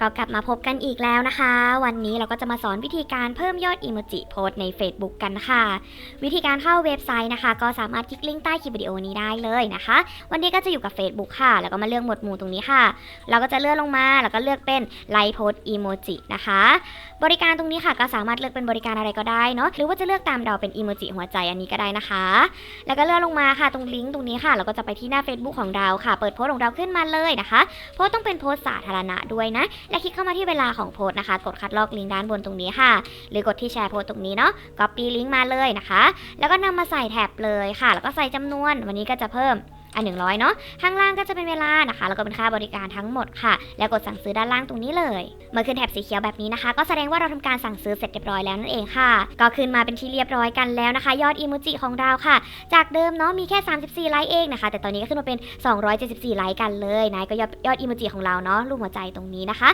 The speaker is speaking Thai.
ก็กลับมาพบกันอีกแล้วนะคะ วันนี้เราก็จะมาสอนวิธีการเพิ่มยอดอีโมจิโพสใน Facebook กันค่ะ วิธีการเข้าเว็บไซต์นะคะ ก็สามารถคลิกลิงก์ใต้คลิปวิดีโอนี้ได้เลยนะคะ วันนี้ก็จะอยู่กับ Facebook ค่ะ แล้วก็มาเลือกหมวดหมู่ตรงนี้ค่ะ เราก็จะเลื่อนลงมาแล้วก็เลือกเป็นไลฟ์โพสอีโมจินะคะ บริการตรงนี้ค่ะก็สามารถเลือกเป็นบริการอะไรก็ได้เนาะหรือว่าจะเลือกตามดาเป็นอีโมจิหัวใจอันนี้ก็ได้นะคะ แล้วก็เลื่อนลงมาค่ะตรงลิงก์ตรงนี้ค่ะ เราก็จะไปที่หน้า Facebook ของเราค่ะ เปิดโพสของเราขึ้นมาเลยนะคะโพสต้องเป็นโพสสาธารณะด้วยนะและคลิกเข้ามาที่เวลาของโพสต์นะคะ กดคัดลอกลิงก์ด้านบนตรงนี้ค่ะ หรือกดที่แชร์โพสต์ตรงนี้เนาะ copy ลิงก์มาเลยนะคะ แล้วก็นำมาใส่แท็บเลยค่ะ แล้วก็ใส่จำนวน วันนี้ก็จะเพิ่มอันหนึ่งร้อยเนาะ ข้างล่างก็จะเป็นเวลานะคะ แล้วก็เป็นค่าบริการทั้งหมดค่ะ แล้วกดสั่งซื้อด้านล่างตรงนี้เลย เมื่อขึ้นแถบสีเขียวแบบนี้นะคะ ก็แสดงว่าเราทำการสั่งซื้อเสร็จเรียบร้อยแล้วนั่นเองค่ะ ก็ขึ้นมาเป็นที่เรียบร้อยกันแล้วนะคะ ยอดอีโมจิของเราค่ะ จากเดิมเนาะมีแค่ 34 ไลค์เองนะคะ แต่ตอนนี้ก็ขึ้นมาเป็น 274 ไลค์กันเลยนะ ก็ยอดยอดอีโมจิของเราเนาะรูปหัวใจตรงนี้นะคะ